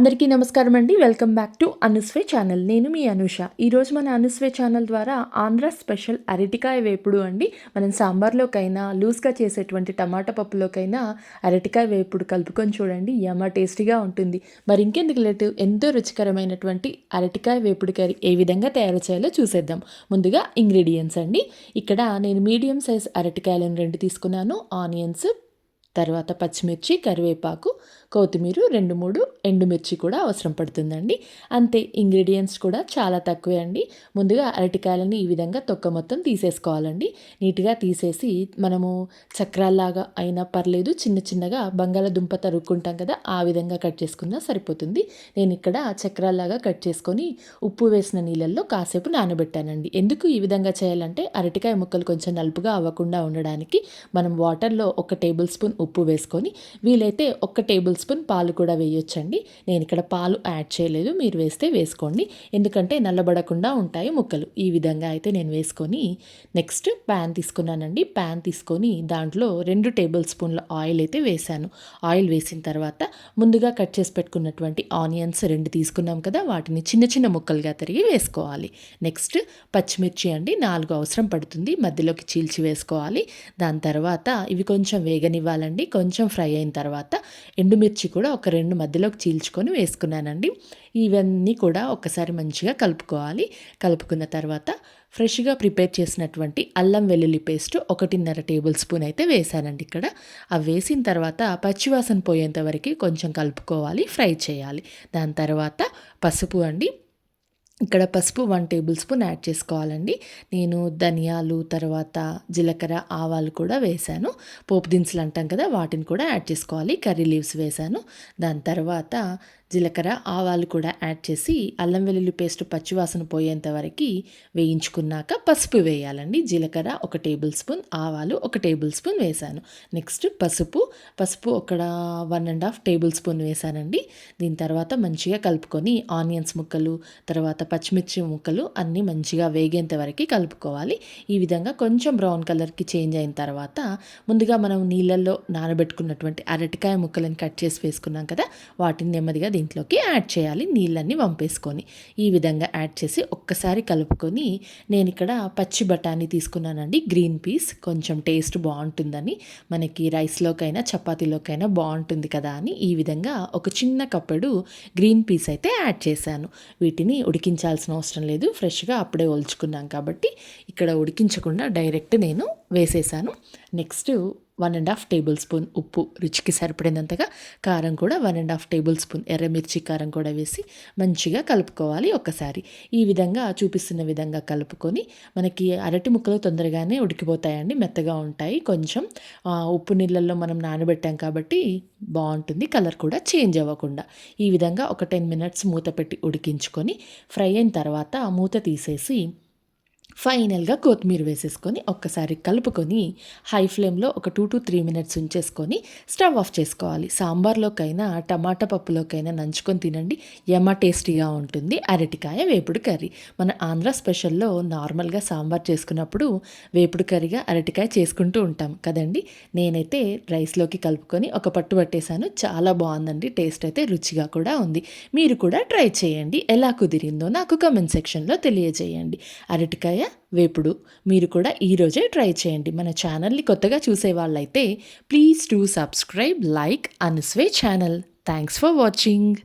అందరికీ నమస్కారం అండి. వెల్కమ్ బ్యాక్ టు అనుస్వే ఛానల్. నేను మీ అనుష. ఈరోజు మన అనుస్వే ఛానల్ ద్వారా ఆంధ్ర స్పెషల్ అరటికాయ వేపుడు అండి. మనం సాంబార్లోకైనా లూజ్గా చేసేటువంటి టమాటా పప్పులోకైనా అరటికాయ వేపుడు కలుపుకొని చూడండి. యమ టేస్టీగా ఉంటుంది. మరి ఇంకెందుకు లేటు? ఎంతో రుచికరమైనటువంటి అరటికాయ వేపుడు కర్రీ ఏ విధంగా తయారు చేయాలో చూసేద్దాం. ముందుగా ఇంగ్రీడియంట్స్ అండి. ఇక్కడ నేను మీడియం సైజ్ అరటికాయలను రెండు తీసుకున్నాను. ఆనియన్స్ తర్వాత పచ్చిమిర్చి కరివేపాకు కొత్తిమీర రెండు మూడు ఎండుమిర్చి కూడా అవసరం పడుతుందండి. అంతే ఇంగ్రీడియంట్స్ కూడా చాలా తక్కువే అండి. ముందుగా అరటికాయలని ఈ విధంగా తొక్క మొత్తం తీసేసుకోవాలండి. నీట్గా తీసేసి మనము చక్రాల్లాగా అయినా పర్లేదు చిన్న చిన్నగా బంగాళదుంప తరుక్కుంటాం కదా ఆ విధంగా కట్ చేసుకున్నా సరిపోతుంది. నేను ఇక్కడ చక్రాల్లాగా కట్ చేసుకొని ఉప్పు వేసిన నీళ్ళల్లో కాసేపు నానబెట్టానండి. ఎందుకు ఈ విధంగా చేయాలంటే అరటికాయ ముక్కలు కొంచెం నలుపుగా అవ్వకుండా ఉండడానికి మనం వాటర్లో ఒక టేబుల్ స్పూన్ ఉప్పు ఉప్పు వేసుకొని వీలైతే ఒక టేబుల్ స్పూన్ పాలు కూడా వేయొచ్చండి. నేను ఇక్కడ పాలు యాడ్ చేయలేదు. మీరు వేస్తే వేసుకోండి. ఎందుకంటే నల్లబడకుండా ఉంటాయి ముక్కలు. ఈ విధంగా అయితే నేను వేసుకొని నెక్స్ట్ ప్యాన్ తీసుకున్నానండి. ప్యాన్ తీసుకొని దాంట్లో రెండు టేబుల్ స్పూన్ల ఆయిల్ అయితే వేశాను. ఆయిల్ వేసిన తర్వాత ముందుగా కట్ చేసి పెట్టుకున్నటువంటి ఆనియన్స్ రెండు తీసుకున్నాం కదా వాటిని చిన్న చిన్న ముక్కలుగా తిరిగి వేసుకోవాలి. నెక్స్ట్ పచ్చిమిర్చి అండి నాలుగు అవసరం పడుతుంది. మధ్యలోకి చీల్చి వేసుకోవాలి. దాని తర్వాత ఇవి కొంచెం వేగనివ్వాలండి. కొంచెం ఫ్రై అయిన తర్వాత ఎండుమిర్చి కూడా ఒక రెండు మధ్యలోకి చీల్చుకొని వేసుకున్నానండి. ఇవన్నీ కూడా ఒకసారి మంచిగా కలుపుకోవాలి. కలుపుకున్న తర్వాత ఫ్రెష్గా ప్రిపేర్ చేసినటువంటి అల్లం వెల్లుల్లి పేస్ట్ ఒకటిన్నర టేబుల్ స్పూన్ అయితే వేసానండి ఇక్కడ. అవి వేసిన తర్వాత పచ్చివాసన పోయేంత వరకు కొంచెం కలుపుకోవాలి ఫ్రై చేయాలి. దాని తర్వాత పసుపు అండి ఇక్కడ పసుపు వన్ టేబుల్ స్పూన్ యాడ్ చేసుకోవాలండి. నేను ధనియాలు తర్వాత జీలకర్ర ఆవాలు కూడా వేశాను. పోపు దినుసులు అంటాం కదా వాటిని కూడా యాడ్ చేసుకోవాలి. కర్రీ లీవ్స్ వేశాను. దాని తర్వాత జీలకర్ర ఆవాలు కూడా యాడ్ చేసి అల్లం వెల్లుల్లి పేస్ట్ పచ్చివాసన పోయేంత వరకు వేయించుకున్నాక పసుపు వేయాలండి. జీలకర్ర ఒక టేబుల్ స్పూన్ ఆవాలు ఒక టేబుల్ స్పూన్ వేశాను. నెక్స్ట్ పసుపు. పసుపు ఒక one and half tablespoon వేశానండి. దీని తర్వాత మంచిగా కలుపుకొని ఆనియన్స్ ముక్కలు తర్వాత పచ్చిమిర్చి ముక్కలు అన్నీ మంచిగా వేగేంత వరకు కలుపుకోవాలి. ఈ విధంగా కొంచెం బ్రౌన్ కలర్కి చేంజ్ అయిన తర్వాత ముందుగా మనం నీళ్ళల్లో నానబెట్టుకున్నటువంటి అరటికాయ ముక్కలను కట్ చేసి వేసుకున్నాం కదా వాటిని నెమ్మదిగా దీంట్లోకి యాడ్ చేయాలి. నీళ్ళన్నీ వంపేసుకొని ఈ విధంగా యాడ్ చేసి ఒక్కసారి కలుపుకొని నేను ఇక్కడ పచ్చి బఠానీ తీసుకున్నానండి. గ్రీన్ పీస్ కొంచెం టేస్ట్ బాగుంటుందని మనకి రైస్లోకైనా చపాతీలోకైనా బాగుంటుంది కదా అని ఈ విధంగా ఒక చిన్న కప్పెడు గ్రీన్ పీస్ అయితే యాడ్ చేశాను. వీటిని ఉడికించాల్సిన అవసరం లేదు. ఫ్రెష్గా అప్పుడే ఒలుచుకున్నాం కాబట్టి ఇక్కడ ఉడికించకుండా డైరెక్ట్ నేను వేసేసాను. Next one and half tablespoon ఉప్పు రుచికి సరిపడినంతగా కారం కూడా one and half tablespoon ఎర్రమిర్చి కారం కూడా వేసి మంచిగా కలుపుకోవాలి ఒకసారి. ఈ విధంగా చూపిస్తున్న విధంగా కలుపుకొని మనకి అరటి ముక్కలు తొందరగానే ఉడికిపోతాయండి మెత్తగా ఉంటాయి. కొంచెం ఉప్పు నీళ్ళల్లో మనం నానబెట్టాం కాబట్టి బాగుంటుంది కలర్ కూడా చేంజ్ అవ్వకుండా. ఈ విధంగా ఒక టెన్ మినిట్స్ మూత పెట్టి ఉడికించుకొని ఫ్రై అయిన తర్వాత మూత తీసేసి ఫైనల్గా కొత్తిమీర వేసేసుకొని ఒక్కసారి కలుపుకొని హై ఫ్లేమ్లో ఒక టూ టు త్రీ మినిట్స్ ఉంచేసుకొని స్టవ్ ఆఫ్ చేసుకోవాలి. సాంబార్లోకైనా టమాటా పప్పులోకైనా నంచుకొని తినండి. ఎమ్మ టేస్టీగా ఉంటుంది. అరటికాయ వేపుడు కర్రీ. మన ఆంధ్ర స్పెషల్లో నార్మల్గా సాంబార్ చేసుకున్నప్పుడు వేపుడు కర్రీగా అరటికాయ చేసుకుంటూ ఉంటాం కదండి. నేనైతే రైస్లోకి కలుపుకొని ఒక పట్టు పట్టేశాను. చాలా బాగుందండి. టేస్ట్ అయితే రుచిగా కూడా ఉంది. మీరు కూడా ట్రై చేయండి. ఎలా కుదిరిందో నాకు కమెంట్ సెక్షన్లో తెలియజేయండి. అరటికాయ వేపుడు. మీరు కూడా ఈరోజే ట్రై చేయండి. మన ఛానల్ని కొత్తగా చూసే వాళ్ళైతే ప్లీజ్ టు సబ్స్క్రైబ్ లైక్ అన్స్వే ఛానల్. Thanks for watching.